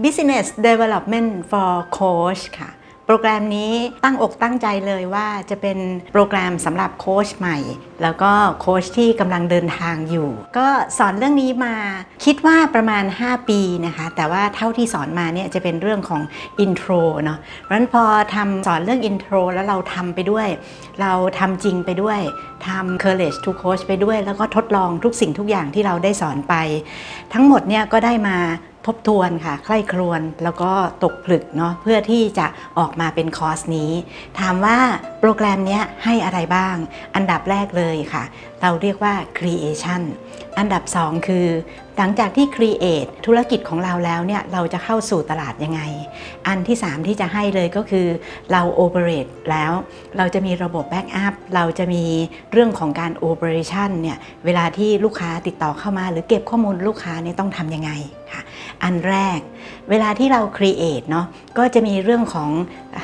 Business Development for Coach ค่ะ โปรแกรมนี้ตั้งอกตั้งใจเลยว่าจะเป็นโปรแกรมสำหรับโค้ชใหม่ แล้วก็โค้ชที่กำลังเดินทางอยู่ ก็สอนเรื่องนี้มาคิดว่าประมาณ 5 ปีนะคะ แต่ว่าเท่าที่สอนมาเนี่ยจะเป็นเรื่องของอินโทรเนาะเพราะฉะนั้นพอทำสอนเรื่องอินโทรแล้วเราทำไปด้วย เราทำจริงไปด้วยทำ Courage to Coach ไปด้วย แล้วก็ทดลองทุกสิ่งทุกอย่างที่เราได้สอนไป ทั้งหมดเนี่ยก็ได้มา ทบทวนค่ะใคร่ครวญแล้วก็ตกผลึกเนาะเพื่อที่จะออกมาเป็นคอร์สนี้ ถามว่าโปรแกรมนี้ให้อะไรบ้าง อันดับแรกเลยค่ะ เราเรียกว่า creation อันดับ 2 คือ หลังจากที่ create ธุรกิจของเราแล้วเนี่ยเราจะเข้าสู่ตลาดยังไง อันที่ 3 ที่จะให้เลยก็คือเรา operate แล้ว เราจะมีระบบ backup เราจะมีเรื่องของการ operation เนี่ยเวลาที่ลูกค้าติดต่อเข้ามา หรือเก็บข้อมูลลูกค้าเนี่ยต้องทำยังไง อันแรก เวลาที่เรา create เนาะก็จะมีเรื่องของ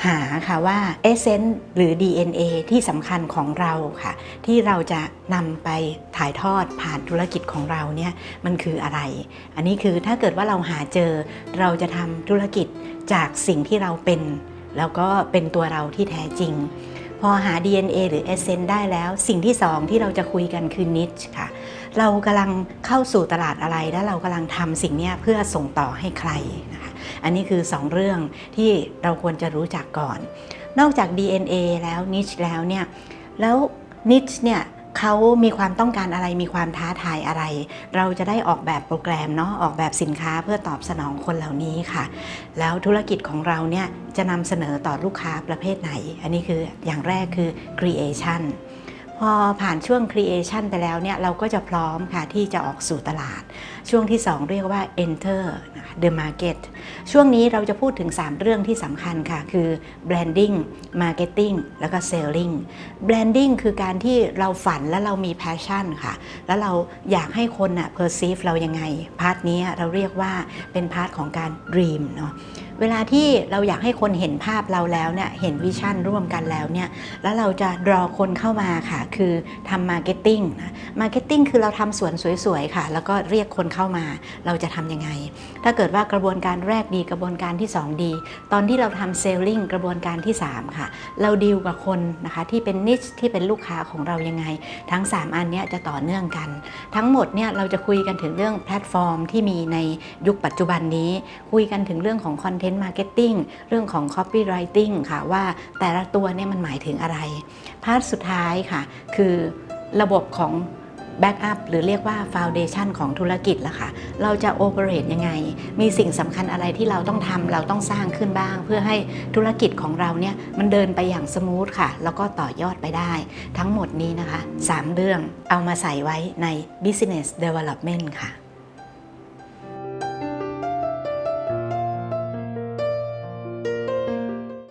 หาค่ะว่า essence หรือ DNA ที่สำคัญของเราค่ะ ที่เราจะนำไปถ่ายทอดผ่านธุรกิจของเราเนี่ยมันคืออะไร อันนี้คือถ้าเกิดว่าเราหาเจอเราจะทำธุรกิจจากสิ่งที่เราเป็น แล้วก็เป็นตัวเราที่แท้จริงพอหา DNA หรือ Essence ได้แล้ว สิ่งที่สองที่เราจะคุยกันคือ niche ค่ะ เรากำลังเข้าสู่ตลาดอะไรและเรากำลังทำสิ่งนี้เพื่อส่งต่อให้ใครนะคะอันนี้คือ 2 เรื่องที่เราควรจะรู้จักก่อน นอกจาก DNA แล้ว niche แล้วเนี่ยแล้ว niche เนี่ยเขามีความต้องการอะไรมีความท้าทายอะไร เราจะได้ออกแบบโปรแกรมเนาะออกแบบสินค้าเพื่อตอบสนองคนเหล่านี้ค่ะ แล้วธุรกิจของเราเนี่ยจะนำเสนอต่อลูกค้าประเภทไหน อันนี้คืออย่างแรกคือ creation พอผ่านช่วง creation ไปแล้วเนี่ยเราก็จะพร้อมค่ะที่จะออกสู่ตลาด ช่วงที่ 2 เรียกว่า enter the market ช่วงนี้เราจะพูดถึง 3 เรื่องที่สำคัญค่ะ คือ branding marketing แล้วก็ selling branding คือการที่เราฝันและเรามี passion ค่ะ แล้วเราอยากให้คนน่ะ perceive เรายังไง พาร์ทนี้เราเรียกว่าเป็นพาร์ทของการ dream เนาะ เวลาที่เราอยากให้คนเห็นภาพเราแล้วเนี่ยเห็นวิชั่นร่วมกันแล้วเนี่ยแล้วเราจะดรอคนเข้ามาค่ะ คือทำมาร์เก็ตติ้งนะ marketing คือเราทำสวนสวยๆค่ะ แล้วก็เรียกคนเข้ามาเราจะทำยังไง ถ้าเกิดว่ากระบวนการแรกดีกระบวนการที่ 2 ดี ตอนที่เราทำ selling กระบวนการที่ 3 ค่ะ เราดีลกับคนนะคะที่เป็น niche ที่เป็นลูกค้าของเรายังไง ทั้ง 3 อันนี้จะต่อเนื่องกัน ทั้งหมดเนี่ยเราจะคุยกันถึงเรื่องแพลตฟอร์มที่มีในยุคปัจจุบันนี้ คุยกันถึงเรื่องของ Content Marketing เรื่องของ Copywriting ค่ะว่าแต่ละตัวเนี่ยมันหมายถึงอะไรพาร์ทสุดท้ายค่ะ คือระบบของ แบ็กอัพหรือเรียกว่าฟาวเดชันของธุรกิจละค่ะเราจะโอเปเรตยังไง มีสิ่งสำคัญอะไรที่เราต้องทำเราต้องสร้างขึ้นบ้าง เพื่อให้ธุรกิจของเราเนี่ยมันเดินไปอย่างสมูทค่ะ แล้วก็ต่อยอดไปได้ ทั้งหมดนี้นะคะ 3 เรื่องเอามาใส่ไว้ใน Business Development ค่ะ